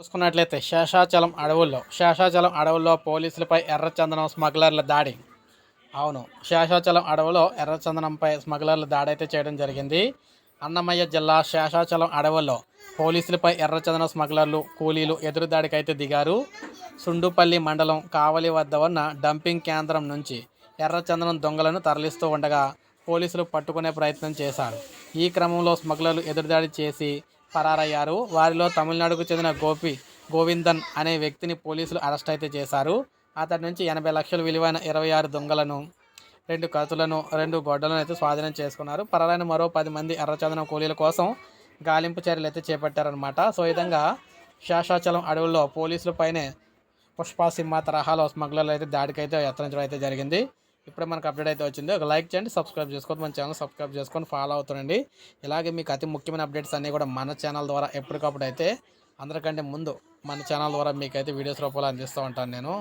చూసుకున్నట్లయితే శేషాచలం అడవుల్లో శేషాచలం అడవుల్లో పోలీసులపై ఎర్రచందనం స్మగ్లర్ల దాడి. అవును శేషాచలం అడవులో ఎర్రచందనంపై స్మగ్లర్ల దాడి అయితే చేయడం జరిగింది. అన్నమయ్య జిల్లా శేషాచలం అడవుల్లో పోలీసులపై ఎర్రచందనం స్మగ్లర్లు కూలీలు ఎదురుదాడికి అయితే దిగారు. సుండుపల్లి మండలం కావలి వద్ద ఉన్న డంపింగ్ కేంద్రం నుంచి ఎర్రచందనం దొంగలను తరలిస్తూ ఉండగా పోలీసులు పట్టుకునే ప్రయత్నం చేశారు. ఈ క్రమంలో స్మగ్లర్లు ఎదురుదాడి చేసి పరారయ్యారు. వారిలో తమిళనాడుకు చెందిన గోపి గోవిందన్ అనే వ్యక్తిని పోలీసులు అరెస్ట్ అయితే చేశారు. అతడి నుంచి ఎనభై లక్షల విలువైన ఇరవై ఆరు దొంగలను రెండు కత్తులను రెండు గొడ్డలను అయితే స్వాధీనం చేసుకున్నారు. పరారైన మరో పది మంది ఎర్రచందనం కూలీల కోసం గాలింపు చర్యలు అయితే చేపట్టారనమాట సో విధంగా శేషాచలం అడవుల్లో పోలీసులపైనే పుష్ప సింహ తరహాలో స్మగ్లర్లు అయితే దాడికైతే యత్నించడం అయితే జరిగింది. ఇప్పుడే మనకు అప్డేట్ అయితే వచ్చింది. ఒక లైక్ చేయండి సబ్స్క్రైబ్ చేసుకోండి మన ఛానల్ సబ్స్క్రైబ్ చేసుకొని ఫాలో అవుతుండండి. ఇలాగే మీకు అతి ముఖ్యమైన అప్డేట్స్ అన్నీ కూడా మన ఛానల్ ద్వారా ఎప్పటికప్పుడు అయితే అందరికంటే ముందు మన ఛానల్ ద్వారా మీకైతే వీడియోస్ రూపంలో అందిస్తూ ఉంటాను నేను.